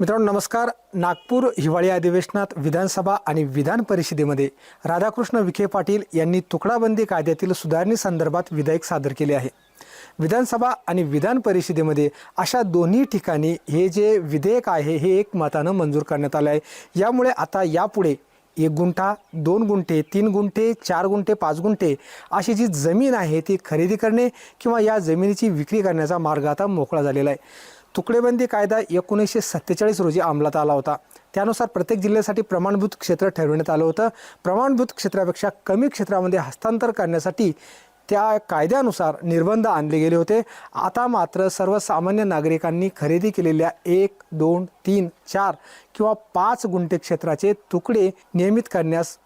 मित्रांनो नमस्कार. नागपूर हिवाळी अधिवेशनात विधानसभा आणि विधान परिषदेमध्ये राधाकृष्ण विखे पाटील यांनी तुकडाबंदी कायद्यातील सुधारणेसंदर्भात विधेयक सादर केले आहे. विधानसभा आणि विधान परिषदेमध्ये अशा दोन्ही ठिकाणी हे जे विधेयक आहे हे एक मतानं मंजूर करण्यात आलं आहे. यामुळे आता यापुढे एक गुंठा दोन गुंठे तीन गुंठे चार गुंठे पाच गुंठे अशी जी जमीन आहे ती खरेदी करणे किंवा या जमिनीची विक्री करण्याचा मार्ग आता मोकळा झालेला आहे. तुकडेबंदी कायदा एकोणीसशे सत्तेचाळीस रोजी अंमलात आला होता. त्यानुसार प्रत्येक जिल्ह्यासाठी प्रमाणभूत क्षेत्र ठरवण्यात आलं होतं. प्रमाणभूत क्षेत्रापेक्षा कमी क्षेत्रामध्ये हस्तांतर करण्यासाठी त्या कायद्यानुसार निर्बंध आणले गेले होते. आता मात्र सर्वसामान्य नागरिकांनी खरेदी केलेल्या एक दोन तीन चार किंवा पाच गुंठे क्षेत्राचे तुकडे नियमित करण्यास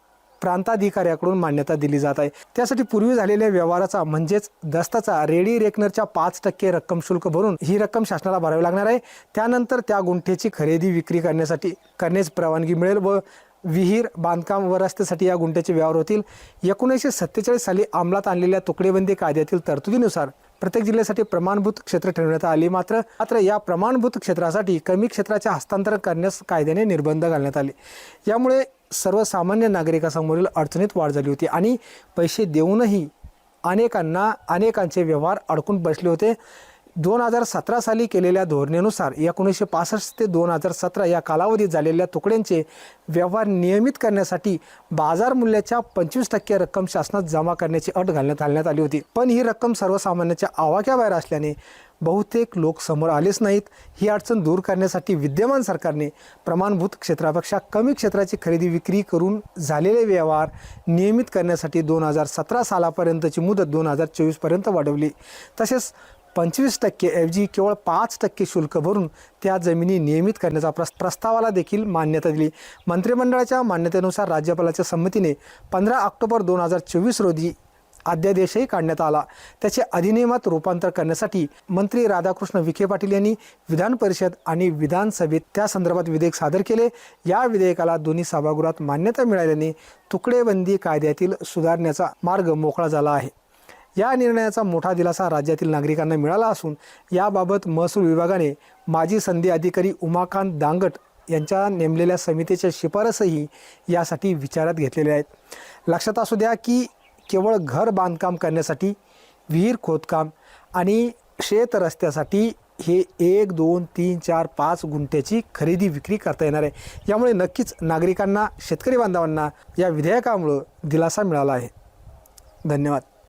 प्रांताधिकाऱ्याकडून मान्यता दिली जात आहे. त्यासाठी पूर्वी झालेल्या व्यवहाराचा म्हणजेच दस्ताचा रेडी रेकनरच्या पाच टक्के रक्कम शुल्क भरून ही रक्कम शासनाला भरावी लागणार आहे. त्यानंतर त्या गुंठेची खरेदी विक्री करण्यासाठी करण्यास परवानगी मिळेल व विहीर बांधकाम व रस्त्यासाठी या गुंठ्याचे व्यवहार होतील. एकोणीसशे सत्तेचाळीस साली अंमलात आणलेल्या तुकडेबंदी कायद्यातील तरतुदीनुसार प्रत्येक जिल्ह्यासाठी प्रमाणभूत क्षेत्र ठरवण्यात आली मात्र मात्र या प्रमाणभूत क्षेत्रासाठी कमी क्षेत्राचे हस्तांतरण करण्यास कायद्याने निर्बंध घालण्यात आले. यामुळे सर्वसामान्य नागरिकांसमोरील अडचणीत वाढ झाली होती आणि पैसे देऊनही अनेकांना अनेकांचे व्यवहार अडकून बसले होते. दोन हजार सतरा साली केलेल्या धोरणेनुसार एकोणीसशे पासष्ट ते दोन हजार सतरा या कालावधीत झालेल्या तुकड्यांचे व्यवहार नियमित करण्यासाठी बाजार मूल्याच्या पंचवीस टक्के रक्कम शासनात जमा करण्याची अट घालण्यात घालण्यात आली होती. पण ही रक्कम सर्वसामान्यांच्या आवाक्याबाहेर असल्याने बहुतेक लोक समोर आलेच नाहीत. ही अडचण दूर करण्यासाठी विद्यमान सरकारने प्रमाणभूत क्षेत्रापेक्षा कमी क्षेत्राची खरेदी विक्री करून झालेले व्यवहार नियमित करण्यासाठी दोन हजार सतरा सालापर्यंतची मुदत दोन हजार चोवीसपर्यंत वाढवली. तसेच पंचवीस टक्के ऐवजी केवळ पाच टक्के शुल्क भरून त्या जमिनी नियमित करण्याचा प्रस् प्रस्तावाला देखील मान्यता दिली. मंत्रिमंडळाच्या मान्यतेनुसार राज्यपालाच्या संमतीने पंधरा ऑक्टोबर दोन हजार चोवीस रोजी अध्यादेशही काढण्यात आला. त्याचे अधिनियमात रूपांतर करण्यासाठी मंत्री राधाकृष्ण विखे पाटील यांनी विधान परिषद आणि विधानसभेत त्या संदर्भात विधेयक सादर केले. या विधेयकाला दोन्ही सभागृहात मान्यता मिळाल्याने तुकडेबंदी कायद्यातील सुधारण्याचा मार्ग मोकळा झाला आहे. या निर्णयाचा मोठा दिलासा राज्यातील नागरिकांना मिळाला असून याबाबत महसूल विभागाने माजी संधी अधिकारी उमाकांत दांगट यांच्या नेमलेल्या समितीच्या शिफारसही यासाठी विचारात घेतलेल्या आहेत. लक्षात असू द्या की केवळ घर बांधकाम करण्यासाठी विहीर खोदकाम आणि शेत रस्त्यासाठी हे एक दोन तीन चार पाच गुंठ्याची खरेदी विक्री करता येणार आहे. यामुळे नक्कीच नागरिकांना शेतकरी बांधवांना या विधेयकामुळं दिलासा मिळाला आहे. धन्यवाद.